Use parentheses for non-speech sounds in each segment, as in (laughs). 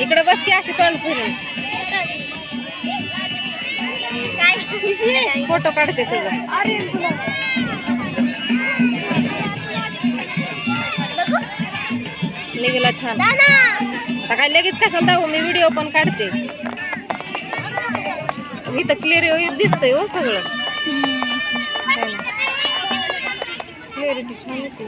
इकडे बस की अशी तोंड फिरून. फोटो काढते तुझा. निघला छान. आता काय लगेच कशाला दाखवू? मी व्हिडिओ पण काढते. इथं क्लिअर दिसतंय हो सगळं. क्लिअरिटी छान येते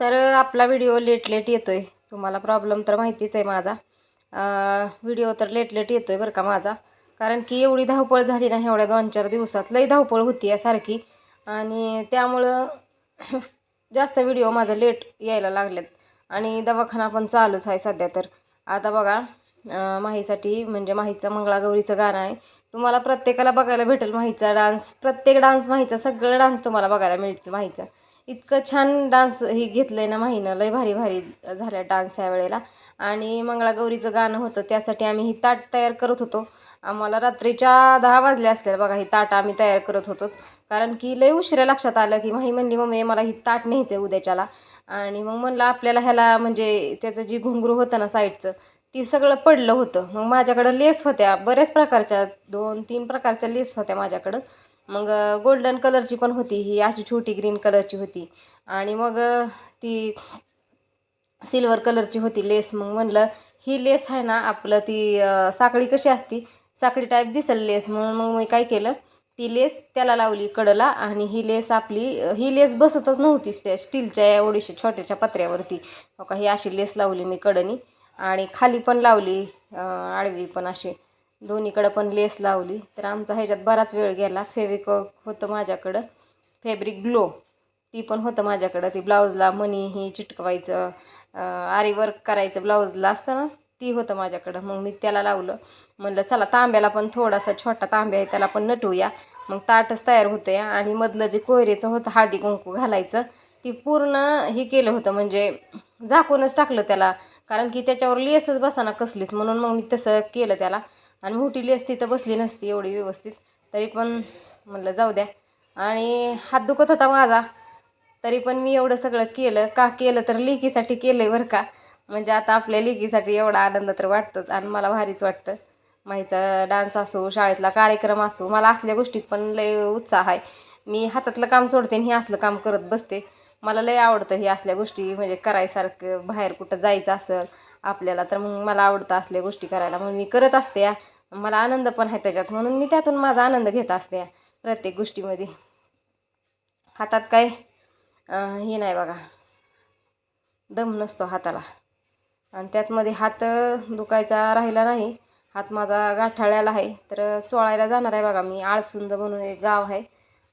तर आपला व्हिडिओ लेट लेट येतोय. तुम्हाला प्रॉब्लेम तर माहितीच आहे माझा. व्हिडिओ तर लेट लेट येतोय बरं का माझा. कारण की एवढी धावपळ झाली ना एवढ्या दोन चार दिवसात. लई धावपळ होती या सारखी आणि त्यामुळं जास्त व्हिडिओ माझा लेट यायला लागलेत. आणि दवाखाना पण चालूच आहे सध्या तर. आता बघा माहीसाठी म्हणजे माहीचं मंगळागौरीचं गाणं आहे. तुम्हाला प्रत्येकाला बघायला भेटेल माहीचा डान्स प्रत्येक डान्स माहीचा सगळं डान्स तुम्हाला बघायला मिळतील माहीचा. इतकं छान डान्स ही घेतलं आहे ना माहीनं लय भारी भारी झाल्या डान्स ह्या वेळेला. आणि मंगळागौरीचं गाणं होतं त्यासाठी आम्ही ही ताट तयार करत होतो. आम्हाला रात्रीच्या दहा वाजले असतील बघा ही ताट आम्ही तयार करत होतो. कारण की लय उशिरा लक्षात आलं की माही म्हणली मम्मी मला ही ताट न्यायचं आहे उद्याच्याला. आणि मग म्हणलं आपल्याला ह्याला म्हणजे त्याचं जी घुंगरू होतं ना साईडचं ती सगळं पडलं होतं. मग माझ्याकडं लेस होत्या बऱ्याच प्रकारच्या दोन तीन प्रकारच्या लेस होत्या माझ्याकडं. मग गोल्डन कलरची पण होती ही अशी छोटी ग्रीन कलरची होती. आणि मग ती सिल्वर कलरची होती लेस. मग म्हणलं ही लेस आहे ना आपलं ती साखळी कशी असती? साखळी टाईप दिसेल लेस. म्हणून मग मी काय केलं ती लेस त्याला लावली कडला आणि ही लेस आपली ही लेस बसतच नव्हती त्या स्टीलच्या या ओडीशा छोट्याच्या पत्र्यावरती. हो का ही अशी लेस लावली मी कडनी आणि खाली पण लावली आडवी पण अशी. दोन्हीकडं पण लेस लावली. तर आमचा ह्याच्यात बराच वेळ गेला. फेविकॉक होतं माझ्याकडं. फॅब्रिक ग्लो ती पण होतं माझ्याकडं. ती ब्लाऊजला मनी ही चिटकवायचं आरी वर्क करायचं ब्लाऊजला असतं ना ती होतं माझ्याकडं. मग मी त्याला लावलं. म्हणलं चला तांब्याला पण थोडासा छोटा तांब्या आहे त्याला पण नटूया. मग ताटच तयार होते आणि मधलं जे कोयरेचं होतं हळदी कुंकू घालायचं ती पूर्ण हे केलं होतं. म्हणजे झाकूनच टाकलं त्याला कारण की त्याच्यावर लेसच बसाना कसलीच. म्हणून मग मी तसं केलं त्याला. आणि मोठी लेस तिथं बसली नसती एवढी व्यवस्थित. तरी पण म्हणलं जाऊ द्या. आणि हात दुखत होता माझा. तरी पण मी एवढं सगळं केलं. का केलं तर लेकीसाठी केलं आहे बरं का. म्हणजे आता आपल्या लेकीसाठी एवढा आनंद तर वाटतोच आणि मला भारीच वाटतं. माहीचा डान्स असो शाळेतला कार्यक्रम असो मला असल्या गोष्टीत पण लय उत्साह आहे. मी हातातलं काम सोडते आणि हे असलं काम करत बसते. मला लय आवडतं हे असल्या गोष्टी म्हणजे करायसारखं बाहेर कुठं जायचं असेल आपल्याला तर मग मला आवडतं असल्या गोष्टी करायला. म्हणून मी करत असते. मला आनंद पण आहे त्याच्यात. म्हणून मी त्यातून माझा आनंद घेत असते प्रत्येक गोष्टीमध्ये. हातात काय हे नाही बघा. दम नसतो हाताला. आणि त्यातमध्ये हात दुखायचा राहिला नाही. हात माझा गाठाळ्याला आहे तर चोळायला जाणार आहे बघा मी. आळसुंद म्हणून एक गाव आहे.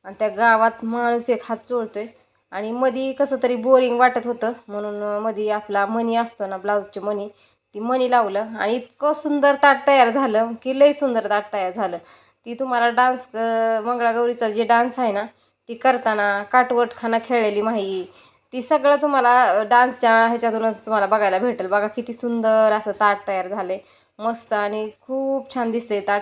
आणि त्या गावात माणूस एक हात चोळतो आहे आणि मधी कसं तरी बोरिंग वाटत होतं. म्हणून मधी आपला मणी असतो ना ब्लाऊजची मणी ती मणी लावलं. आणि इतकं सुंदर ताट तयार झालं की लई सुंदर ताट तयार झालं. ती तुम्हाला डान्स मंगळागौरीचा जे डान्स आहे ना ती करताना काटवटखाना खेळलेली माही. ती सगळं तुम्हाला डान्सच्या ह्याच्यातूनच तुम्हाला बघायला भेटेल. बघा किती सुंदर असं ताट तयार झालं आहे मस्त आणि खूप छान दिसते ताट.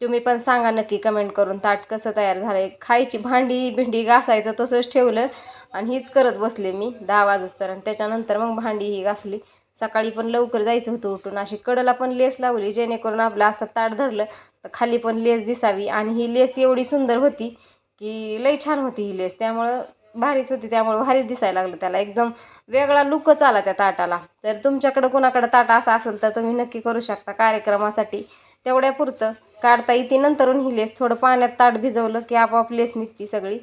तुम्ही पण सांगा नक्की कमेंट करून ताट कसं तयार झालं आहे खायची भांडी भिंडी घासायचं तसंच ठेवलं आणि हीच करत बसले मी दहा वाजूस तर आणि त्याच्यानंतर मग भांडी ही घासली. सकाळी पण लवकर जायचं होतं उठून. अशी कडला पण लेस लावली जेणेकरून आपलं असं ताट धरलं तर खाली पण लेस दिसावी. आणि ही लेस एवढी सुंदर होती की लई छान होती ही लेस. त्यामुळं भारीच होती त्यामुळं भारीच दिसायला लागलं त्याला. एकदम वेगळा लुकच आला त्या ताटाला. तर तुमच्याकडं कोणाकडं ताटा असा असेल तर तुम्ही नक्की करू शकता कार्यक्रमासाठी. तेवढ्यापुरतं काढता येते. नंतरून ही लेस थोडं पाण्यात ताट भिजवलं की आपोआप लेस निघती सगळी.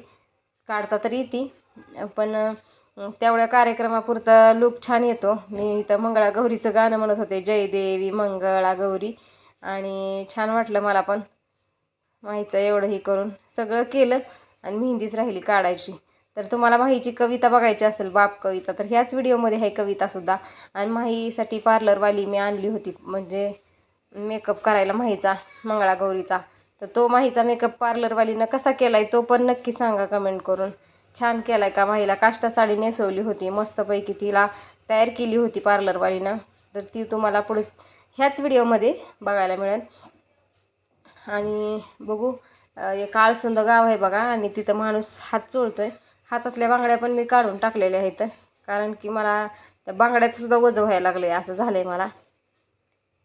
काढता तर येते. पण तेवढ्या कार्यक्रमापुरतं लूक छान येतो. मी इथं मंगळागौरीचं गाणं म्हणत होते जय देवी मंगळागौरी. आणि छान वाटलं मला पण. माहीचं एवढं हे करून सगळं केलं आणि मेहंदीच राहिली काढायची. तर तुम्हाला माहीची कविता बघायची असेल बाप कविता तर ह्याच व्हिडिओमध्ये आहे कवितासुद्धा आणि माहीसाठी पार्लरवाली मी आणली होती म्हणजे मेकअप करायला माहीचा मंगळागौरीचा तर तो माहीचा मेकअप पार्लरवालीनं कसा केला आहे तो पण नक्की सांगा कमेंट करून. छान केला आहे का माहीला? काष्टा साडी नेसवली होती मस्तपैकी तिला तयार केली होती पार्लरवालीनं. तर ती तुम्हाला पुढे ह्याच व्हिडिओमध्ये बघायला मिळेल. आणि बघू एक आळसुंद गाव आहे बघा आणि तिथं माणूस हात चोळतो आहे हातातल्या बांगड्या पण मी काढून टाकलेल्या आहेत. कारण की मला त्या बांगड्याचं सुद्धा वजं व्हायला लागलं आहे असं झालं आहे मला.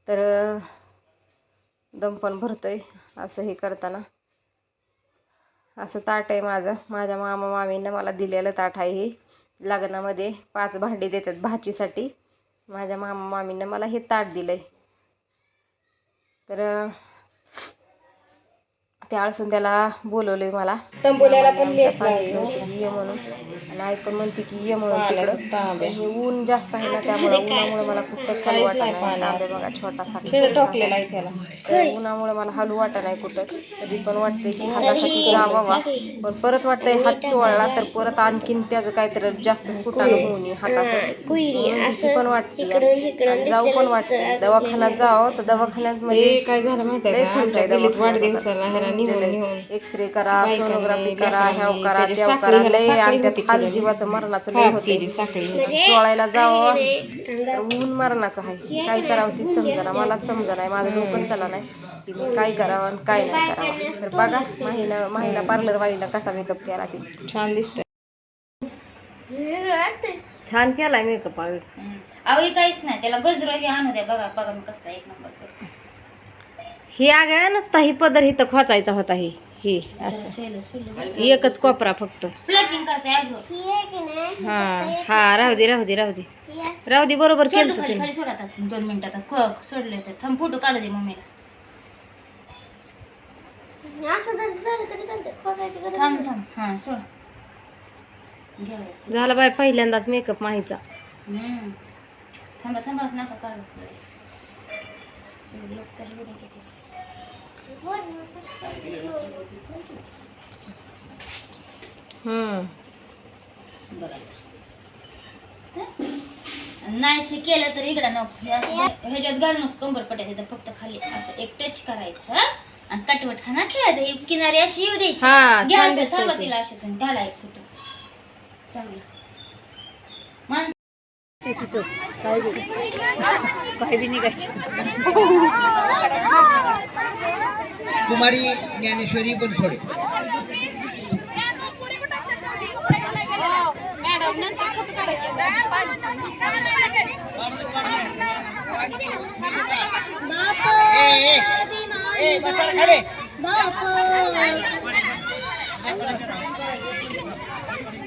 तर दम पण भरतोय असं हे करताना. असं ताट आहे माझं. माझ्या मामा मामीनं मला दिलेलं ताट आहे हे. लग्नामध्ये पाच भांडी देतात भाचीसाठी. माझ्या मामा मामीनं मला हे ताट दिलं आहे तर त्या अळसून त्याला बोलवलंय मला. तंबोल्याला पण सांगितलं होतं की ये म्हणून. आणि आई पण म्हणते की ये म्हणून तिकडं. हे ऊन जास्त आहे ना त्यामुळे (laughs) उन्हामुळे मला कुठंच हलू वाटत नाही तांबे बघा छोटासा टोकलेला आहे त्याला. उन्हामुळे मला हलू वाटत नाही कुठंच. तरी पण वाटतंय की हातासाठी जावावा. पण परत वाटतंय हात चोळला तर परत आणखीन त्याचं काहीतरी जास्तच कुठानं होऊ नये हाताचं म्हणून भीती पण वाटते जाऊ पण वाटते दवाखान्यात जावं तर दवाखान्यात म्हणजे काय झालं माहिती आहे. वाढदिवसाला एक्सरे करा सोनोग्राफी करा ह्याव करा त्याव करा. लय आणि त्यात हाल. जीवाचं मरणाचं लय होते. साखळी चोळायला जावं. ऊन मरणाचं आहे. काय करावं ती समजना मला समजा नाही. माझं डोकं चला नाही. की मी काय करावं आणि काय नाही करावं. तर बघा माहीनं माहीला पार्लरवालीला कसा मेकअप केला ती. छान दिसतंय. छान केलाय मेकअप हे काहीच नाही. त्याला गजरो हे आणू द्या. बघा बघा मी कसला एक नंबर करतो. ही आगा नसता ही पदर इथं खोचायचा होता ही. ही असं. एकच कोपरा फक्त. हा हा राहू दे राहू दे राहू दे. राहू दे बरोबर केलं तू खाली खाली सोड आता. दोन मिनिटात खो सोडले तर. थांब फोटो काढू दे मम्मीला. थांब थांब. हा सोड. घ्या झाला बाय पहिल्यांदाच मेकअप माहीचा. हम्म. थांबा थांबा नका काढू. सोडलं तर बरं किती. हम्म. बघा नाहीच हे केलं तर इकडं नको. ह्याच्यात घालू नको कंबर पट्यात इथं फक्त खाली असं एक टच करायचं आणि कटवट खाना खेळायचं. ही किनारी अशी येऊ द्यायची. हा घ्या छान असं दिसतंय थांबा ते. तिला अशीच आणि काढा एक फोटो चांगलं. তো পাইবিনি গাইছে কুমারী জ্ঞানেশ্বরী বলছড়ে বাপ।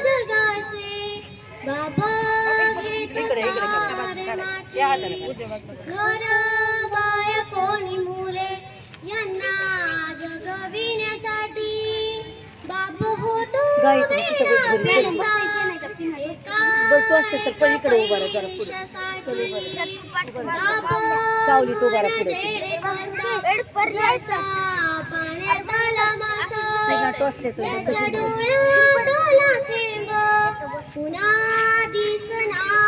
जगाचे बाप घर बाय कोणी मुले यांना जगविण्यासाठी होतो वेड्याचा एका देशासाठी. बाप जेडे मासा, जसा पाण्यात आला मासा. त्याच्या डोळ्यात आला थेंब पुन्हा दिसणार